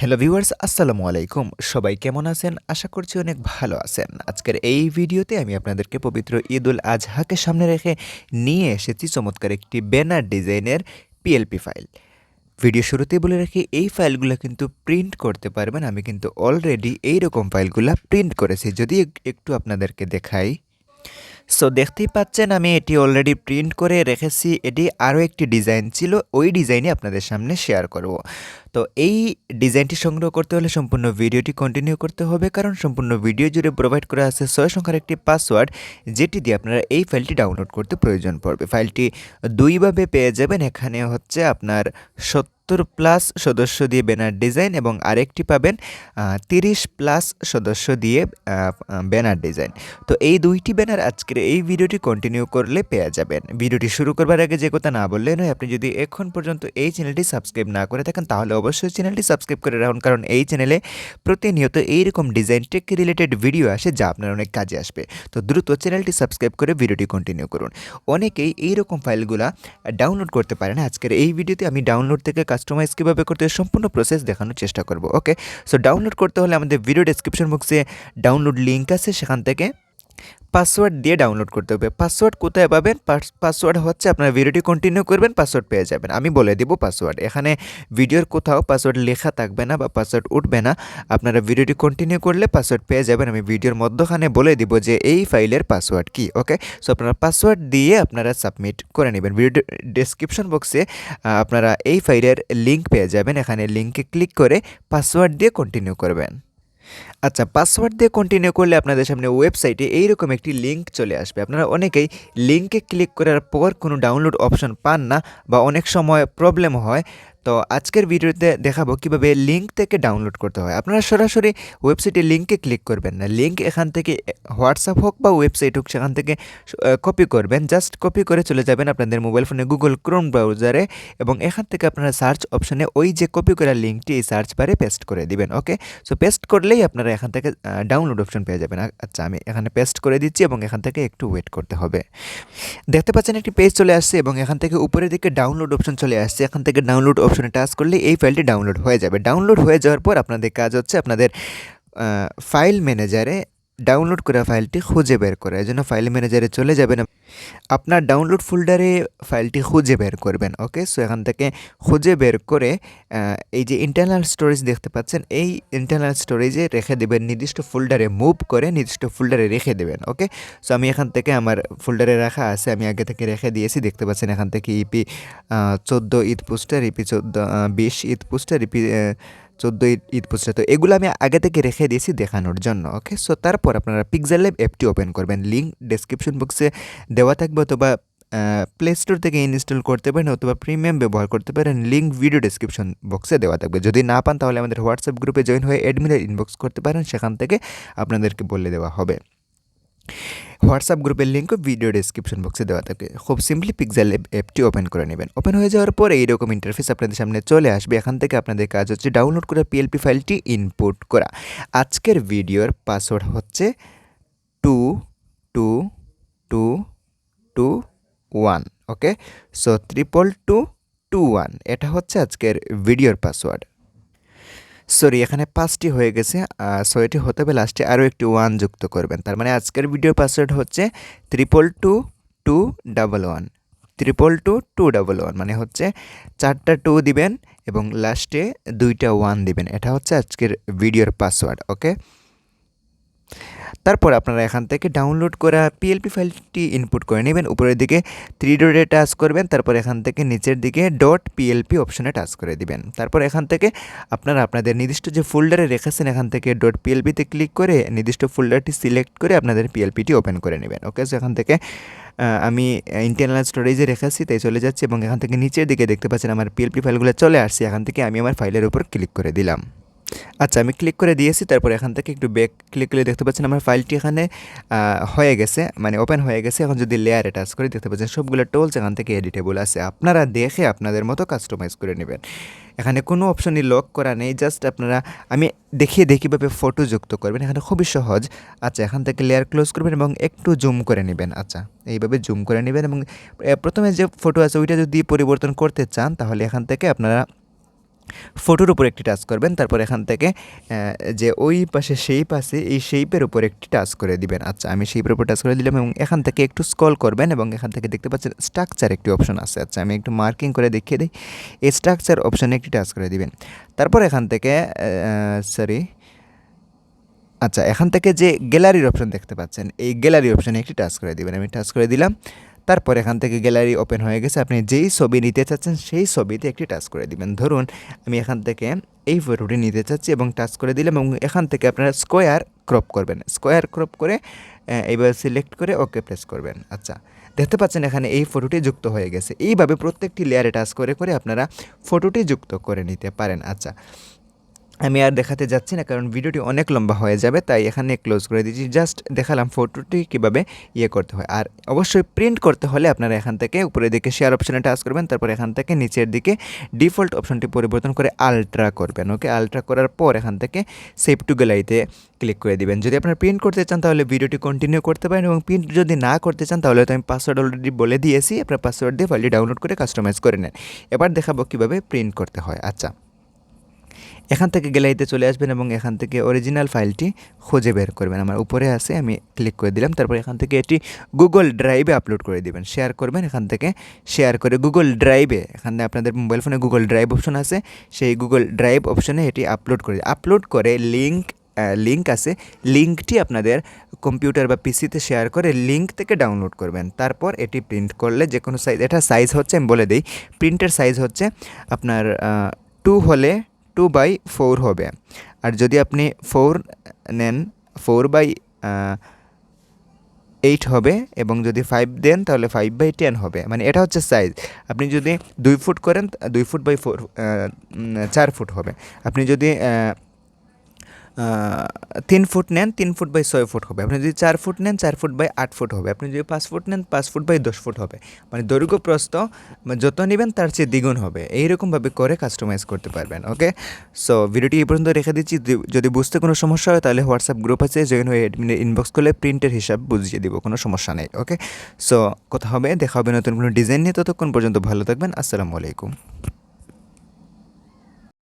Hello viewers আসসালামু আলাইকুম। সবাই কেমন আছেন? আশা করছি অনেক ভালো আছেন। আজকের এই ভিডিওতে আমি আপনাদেরকে পবিত্র ঈদ উল আজহাকে সামনে রেখে নিয়ে এসেছি চমৎকার একটি ব্যানার ডিজাইনের পিএলপি ফাইল ভিডিও শুরুতেই বলে রাখি, এই ফাইলগুলো কিন্তু প্রিন্ট করতে পারবেন। আমি কিন্তু অলরেডি এই রকম ফাইলগুলো প্রিন্ট করেছি। যদি একটু আপনাদেরকে দেখাই। সো দেখতেই পাচ্ছেন, আমি এটি অলরেডি প্রিন্ট করে রেখেছি। এটি আরও একটি ডিজাইন ছিল, ওই ডিজাইনই আপনাদের সামনে শেয়ার করব। তো, এই ডিজাইনটি সংগ্রহ করতে হলে সম্পূর্ণ ভিডিওটি কন্টিনিউ করতে হবে, কারণ সম্পূর্ণ ভিডিও জুড়ে প্রোভাইড করা আছে ছয় সংখ্যার একটি পাসওয়ার্ড যেটি দিয়ে আপনারা এই ফাইলটি ডাউনলোড করতে প্রয়োজন পড়বে। ফাইলটি দুইভাবে পেয়ে যাবেন, এখানে হচ্ছে আপনার সত্তর প্লাস সদস্য দিয়ে ব্যানার ডিজাইন এবং আরেকটি পাবেন তিরিশ প্লাস সদস্য দিয়ে ব্যানার ডিজাইন। তো এই দুইটি ব্যানার আজকের এই ভিডিওটি কন্টিনিউ করলে পেয়ে যাবেন। ভিডিওটি শুরু করবার আগে যে কথা না বললে নয়, আপনি যদি এখন পর্যন্ত এই চ্যানেলটি সাবস্ক্রাইব না করে থাকেন, তাহলে অবশ্যই চ্যানেলটি সাবস্ক্রাইব করে রাখুন, কারণ এই চ্যানেলে প্রতিনিয়ত এইরকম ডিজাইন টেক রিলেটেড ভিডিও আসে যা আপনার অনেক কাজে আসবে। তো দ্রুত চ্যানেলটি সাবস্ক্রাইব করে ভিডিওটি কন্টিনিউ করুন। অনেকেই এইরকম ফাইলগুলা ডাউনলোড করতে পারে না। আজকের এই ভিডিওতে আমি ডাউনলোড থেকে কাস্টমাইজ কীভাবে করতে হয়, সম্পূর্ণ প্রসেস দেখানোর চেষ্টা করব ওকে সো ডাউনলোড করতে হলে আমাদের ভিডিও ডেসক্রিপশন বক্সে ডাউনলোড লিঙ্ক আছে, সেখান থেকে পাসওয়ার্ড দিয়ে ডাউনলোড করতে হবে। পাসওয়ার্ড কোথায় পাবেন? পাসওয়ার্ড হচ্ছে আপনার ভিডিওটি কন্টিনিউ করবেন, পাসওয়ার্ড পেয়ে যাবেন। আমি বলে দিব পাসওয়ার্ড। এখানে ভিডিওর কোথাও পাসওয়ার্ড লেখা থাকবে না বা পাসওয়ার্ড উঠবে না। আপনারা ভিডিওটি কন্টিনিউ করলে পাসওয়ার্ড পেয়ে যাবেন। আমি ভিডিওর মধ্যখানে বলে দিব যে এই ফাইলের পাসওয়ার্ড কি ওকে সো আপনারা পাসওয়ার্ড দিয়ে আপনারা সাবমিট করে নেবেন। ভিডিও ডেসক্রিপশন বক্সে আপনারা এই ফাইলের লিঙ্ক পেয়ে যাবেন। এখানে লিঙ্কে ক্লিক করে পাসওয়ার্ড দিয়ে কন্টিনিউ করবেন। আচ্ছা পাসওয়ার্ড দিয়ে কন্টিনিউ করলে আপনাদের সামনে ওয়েবসাইটে এইরকম একটি লিঙ্ক চলে আসবে। আপনারা অনেকেই লিঙ্কে ক্লিক করার পর কোনো ডাউনলোড অপশন পান না বা অনেক সময় প্রবলেম হয়। তো আজকের ভিডিওতে দেখাবো কীভাবে লিঙ্ক থেকে ডাউনলোড করতে হয়। আপনারা সরাসরি ওয়েবসাইটে লিঙ্কে ক্লিক করবেন না। লিঙ্ক এখান থেকে হোয়াটসঅ্যাপ হোক বা ওয়েবসাইট হোক, সেখান থেকে কপি করবেন। জাস্ট কপি করে চলে যাবেন আপনাদের মোবাইল ফোনে গুগল ক্রোম ব্রাউজারে এবং এখান থেকে আপনারা সার্চ অপশনে ওই যে কপি করা লিঙ্কটি এই সার্চ বারে পেস্ট করে দিবেন ওকে সো পেস্ট করলেই আপনারা এখান থেকে ডাউনলোড অপশন পেয়ে যাবেন। আচ্ছা আমি এখানে পেস্ট করে দিচ্ছি এবং এখান থেকে একটু ওয়েট করতে হবে। দেখতে পাচ্ছেন একটি পেজ চলে আসছে এবং এখান থেকে উপরের দিকে ডাউনলোড অপশন চলে আসছে। এখান থেকে ডাউনলোড অপশনে টাচ করলে এই ফাইলটি ডাউনলোড হয়ে যাবে। ডাউনলোড হয়ে যাওয়ার পর আপনাদের কাজ হচ্ছে আপনাদের ফাইল ম্যানেজারে ডাউনলোড করা ফাইলটি খুঁজে বের করে। এই জন্য ফাইল ম্যানেজারে চলে যাবেন। আপনার ডাউনলোড ফোল্ডারে ফাইলটি খুঁজে বের করবেন ওকে সো এখান থেকে খুঁজে বের করে এই যে ইন্টারনাল স্টোরেজ দেখতে পাচ্ছেন, এই ইন্টারনাল স্টোরেজে রেখে দেবেন, নির্দিষ্ট ফোল্ডারে মুভ করে নির্দিষ্ট ফোল্ডারে রেখে দেবেন ওকে সো আমি এখান থেকে আমার ফোল্ডারে রাখা আছে, আমি আগে থেকে রেখে দিয়েছি, দেখতে পাচ্ছেন এখান থেকে ইপি চোদ্দ ঈদ পোস্টার ইপি চোদ্দ বিশ ঈদ পোস্টার ইপি চোদ্দ ঈদ পোস্টার তো এগুলো আমি আগে থেকে রেখে দিয়েছি দেখানোর জন্য ওকে সো তারপর আপনারা পিকজার ল্যাব অ্যাপটি ওপেন করবেন। লিঙ্ক ডেসক্রিপশন বক্সে দেওয়া থাকবে অথবা প্লে স্টোর থেকে ইনস্টল করতে পারেন অথবা প্রিমিয়াম ব্যবহার করতে পারেন। লিঙ্ক ভিডিও ডেসক্রিপশন বক্সে দেওয়া থাকবে। যদি না পান তাহলে আমাদের হোয়াটসঅ্যাপ গ্রুপে জয়েন হয়ে অ্যাডমিনের ইনবক্স করতে পারেন। সেখান থেকে আপনাদেরকে বলে দেওয়া হবে। হোয়াটসঅ্যাপ গ্রুপের লিঙ্কও ভিডিও ডেসক্রিপশন বক্সে দেওয়া থাকে। খুব সিম্পলি পিক্সেল অ্যাপটি ওপেন করে নেবেন। ওপেন হয়ে যাওয়ার পর এইরকম ইন্টারফেস আপনাদের সামনে চলে আসবে। এখান থেকে আপনাদের কাজ হচ্ছে ডাউনলোড করে পিএলপি ফাইলটি ইনপুট করা। আজকের ভিডিওর পাসওয়ার্ড হচ্ছে two two two two one okay so triple two two one এটা হচ্ছে আজকের ভিডিওর পাসওয়ার্ড সরি, এখানে পাঁচটি হয়ে গেছে ছয়টি হতে হবে লাস্টে আরও একটি ওয়ান যুক্ত করবেন। তার মানে আজকের ভিডিও পাসওয়ার্ড হচ্ছে triple two two double one triple two two double one মানে হচ্ছে চারটা টু দিবেন এবং লাস্টে দুইটা ওয়ান দিবেন। এটা হচ্ছে আজকের ভিডিওর পাসওয়ার্ড ওকে তারপর আপনারা এখান থেকে ডাউনলোড করা পিএলপি ফাইলটি ইনপুট করে নেবেন, উপরের দিকে থ্রি ডটে টাচ করবেন, তারপর এখান থেকে নিচের দিকে ডট পিএলপি অপশনে টাচ করে দিবেন। তারপর এখান থেকে আপনারা আপনাদের নির্দিষ্ট যে ফোল্ডারে রেখেছেন, এখান থেকে ডট পিএলপিতে ক্লিক করে নির্দিষ্ট ফোল্ডারটি সিলেক্ট করে আপনাদের পিএলপিটি ওপেন করে নেবেন। ওকে সো এখান থেকে আমি ইন্টারনাল স্টোরেজে রেখেছি, তাই চলে যাচ্ছি এবং এখান থেকে নিচের দিকে দেখতে পাচ্ছেন আমার পিএলপি ফাইলগুলো চলে আসছে। এখান থেকে আমি আমার ফাইলের উপর ক্লিক করে দিলাম। আচ্ছা আমি ক্লিক করে দিয়েছি, তারপর এখান থেকে একটু ব্যাক ক্লিক করে দেখতে পাচ্ছেন আমার ফাইলটি এখানে হয়ে গেছে মানে ওপেন হয়ে গেছে। এখন যদি লেয়ারে টাচ করে দেখতে পাচ্ছেন, সবগুলো টোলস এখান থেকে এডিটেবল আছে। আপনারা দেখে আপনাদের মতো কাস্টমাইজ করে নেবেন। এখানে কোনো অপশনই লক করা নেই জাস্ট আপনারা, আমি দেখিয়ে দেখি কীভাবে ফটো যুক্ত করবেন, এখানে খুবই সহজ। আচ্ছা এখান থেকে লেয়ার ক্লোজ করবেন এবং একটু জুম করে নেবেন। আচ্ছা এইভাবে জুম করে নেবেন এবং প্রথমে যে ফটো আছে, ওইটা যদি পরিবর্তন করতে চান, তাহলে এখান থেকে আপনারা ফটোর উপর একটি টাচ করবেন, তারপর এখান থেকে যে ওই পাশে শেপ আছে, এই শেপের উপর একটি টাচ করে দিবেন। আচ্ছা আমি শেপের উপর টাচ করে দিলাম এবং এখান থেকে একটু স্ক্রল করবেন এবং এখান থেকে দেখতে পাচ্ছেন স্ট্রাকচার একটি অপশন আছে। আচ্ছা আমি একটু মার্কিং করে দেখিয়ে দিই। এই স্ট্রাকচার অপশনে একটি টাচ করে দিবেন। তারপর এখান থেকে সরি আচ্ছা এখান থেকে যে গ্যালারির অপশন দেখতে পাচ্ছেন, এই গ্যালারি অপশনে একটি টাচ করে দিবেন। আমি টাচ করে দিলাম। তারপর এখান থেকে গ্যালারি ওপেন হয়ে গেছে। আপনি যেই ছবি নিতে চাচ্ছেন, সেই ছবিতে একটি টাচ করে দিবেন। ধরুন, আমি এখান থেকে এই ফটোটি নিতে চাচ্ছি এবং টাচ করে দিলাম এবং এখান থেকে আপনারা স্কোয়ার ক্রপ করবেন। স্কোয়ার ক্রপ করে এইবার সিলেক্ট করে ওকে প্রেস করবেন। আচ্ছা দেখতে পাচ্ছেন এখানে এই ফটোটি যুক্ত হয়ে গেছে। এইভাবে প্রত্যেকটি লেয়ারে টাচ করে করে আপনারা ফটোটি যুক্ত করে নিতে পারেন। আচ্ছা আমি আর দেখাতে যাচ্ছি না, কারণ ভিডিওটি অনেক লম্বা হয়ে যাবে, তাই এখানে ক্লোজ করে দিচ্ছি জাস্ট দেখালাম ফটোটি কীভাবে ইয়ে করতে হয়। আর অবশ্যই প্রিন্ট করতে হলে আপনারা এখান থেকে উপরের দিকে শেয়ার অপশানে টাচ করবেন, তারপর এখান থেকে নিচের দিকে ডিফল্ট অপশনটি পরিবর্তন করে আলট্রা করবেন ওকে আলট্রা করার পর এখান থেকে সেভ টু গ্যালারিতে ক্লিক করে দিবেন। যদি আপনারা প্রিন্ট করতে চান, তাহলে ভিডিওটি কন্টিনিউ করতে পারেন এবং প্রিন্ট যদি না করতে চান, তাহলে তো আমি পাসওয়ার্ড অলরেডি বলে দিয়েছি, আপনার পাসওয়ার্ড দিয়ে ফাইলটি ডাউনলোড করে কাস্টমাইজ করে নেন। এবার দেখাবো কীভাবে প্রিন্ট করতে হয়। আচ্ছা। এখান থেকে গ্যালারিতে চলে আসবেন এবং এখান থেকে অরিজিনাল ফাইলটি খুঁজে বের করবেন। আমার উপরে আছে, আমি ক্লিক করে দিলাম, তারপর এখান থেকে এটি গুগল ড্রাইভে আপলোড করে দিবেন। শেয়ার করবেন, এখান থেকে শেয়ার করে গুগল ড্রাইভে এখানে আপনাদের মোবাইল ফোনে গুগল ড্রাইভ অপশন আছে, সেই গুগল ড্রাইভ অপশনে এটি আপলোড করে আপলোড করে লিঙ্ক লিঙ্ক আছে লিঙ্কটি আপনাদের কম্পিউটার বা পিসিতে শেয়ার করে লিঙ্ক থেকে ডাউনলোড করবেন। তারপর এটি প্রিন্ট করলে যে কোনো সাইজ এটা সাইজ হচ্ছে, আমি বলে দিই প্রিন্টের সাইজ হচ্ছে আপনার টু হলে টু বাই ফোর হবে। আর যদি আপনি ফোর নেন, ফোর বাই এইট হবে এবং যদি ফাইভ দেন, তাহলে ফাইভ বাই টেন হবে। মানে এটা হচ্ছে সাইজ। আপনি যদি দুই ফুট করেন, দুই ফুট বাই ফোর চার ফুট হবে। আপনি যদি তিন ফুট নেন, তিন ফুট বাই ছয় ফুট হবে। আপনি যদি চার ফুট নেন, চার ফুট বাই আট ফুট হবে। আপনি যদি পাঁচ ফুট নেন, পাঁচ ফুট বাই দশ ফুট হবে। মানে দৈর্ঘ্য প্রস্থ মানে যত নেবেন তার চেয়ে দ্বিগুণ হবে। এইরকমভাবে করে কাস্টমাইজ করতে পারবেন ওকে সো ভিডিওটি এই পর্যন্ত রেখে দিচ্ছি। যদি- বুঝতে কোনো সমস্যা হয়, তাহলে হোয়াটসঅ্যাপ গ্রুপ আছে। জয়েন হয়ে অ্যাডমিনের ইনবক্স করলে প্রিন্টের হিসাব বুঝিয়ে দিব, কোনো সমস্যা নেই ওকে সো কথা হবে, দেখা হবে নতুন কোনো ডিজাইন নিয়ে। ততক্ষণ পর্যন্ত ভালো থাকবেন। আসসালামু আলাইকুম।